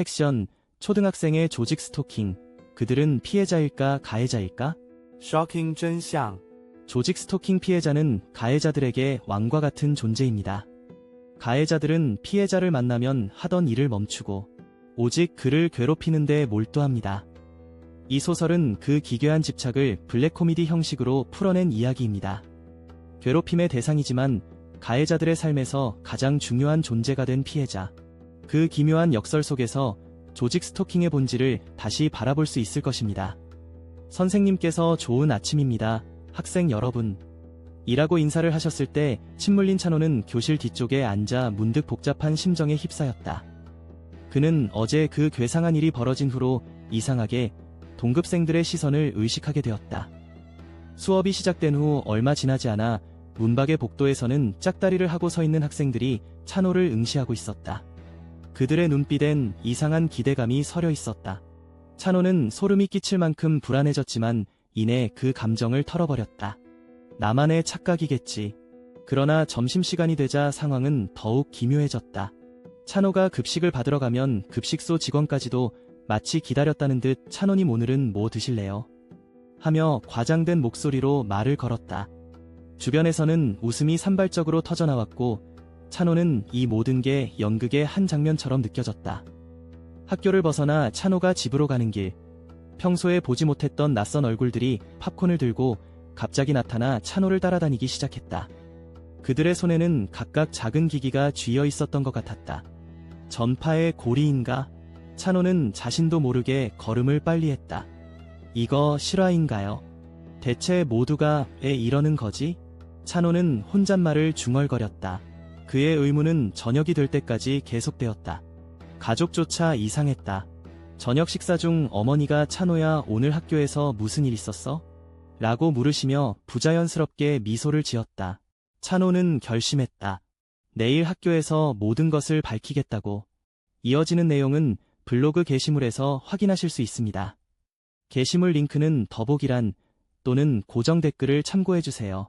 팩션, 초등학생의 조직 스토킹. 그들은 피해자일까 가해자일까? Shocking 真相。 조직 스토킹 피해자는 가해자들에게 왕과 같은 존재입니다. 가해자들은 피해자를 만나면 하던 일을 멈추고 오직 그를 괴롭히는 데 몰두합니다. 이 소설은 그 기괴한 집착을 블랙 코미디 형식으로 풀어낸 이야기입니다. 괴롭힘의 대상이지만 가해자들의 삶에서 가장 중요한 존재가 된 피해자. 그 기묘한 역설 속에서 조직 스토킹의 본질을 다시 바라볼 수 있을 것입니다. 선생님께서 좋은 아침입니다. 학생 여러분. 이라고 인사를 하셨을 때 침물린 찬호는 교실 뒤쪽에 앉아 문득 복잡한 심정에 휩싸였다. 그는 어제 그 괴상한 일이 벌어진 후로 이상하게 동급생들의 시선을 의식하게 되었다. 수업이 시작된 후 얼마 지나지 않아 문밖의 복도에서는 짝다리를 하고 서 있는 학생들이 찬호를 응시하고 있었다. 그들의 눈빛엔 이상한 기대감이 서려 있었다. 찬호는 소름이 끼칠 만큼 불안해졌지만 이내 그 감정을 털어버렸다. 나만의 착각이겠지. 그러나 점심시간이 되자 상황은 더욱 기묘해졌다. 찬호가 급식을 받으러 가면 급식소 직원까지도 마치 기다렸다는 듯 찬호님 오늘은 뭐 드실래요? 하며 과장된 목소리로 말을 걸었다. 주변에서는 웃음이 산발적으로 터져나왔고 찬호는 이 모든 게 연극의 한 장면처럼 느껴졌다. 학교를 벗어나 찬호가 집으로 가는 길. 평소에 보지 못했던 낯선 얼굴들이 팝콘을 들고 갑자기 나타나 찬호를 따라다니기 시작했다. 그들의 손에는 각각 작은 기기가 쥐어 있었던 것 같았다. 전파의 고리인가? 찬호는 자신도 모르게 걸음을 빨리 했다. 이거 실화인가요? 대체 모두가 왜 이러는 거지? 찬호는 혼잣말을 중얼거렸다. 그의 의문은 저녁이 될 때까지 계속되었다. 가족조차 이상했다. 저녁 식사 중 어머니가 찬호야 오늘 학교에서 무슨 일 있었어? 라고 물으시며 부자연스럽게 미소를 지었다. 찬호는 결심했다. 내일 학교에서 모든 것을 밝히겠다고. 이어지는 내용은 블로그 게시물에서 확인하실 수 있습니다. 게시물 링크는 더보기란 또는 고정 댓글을 참고해주세요.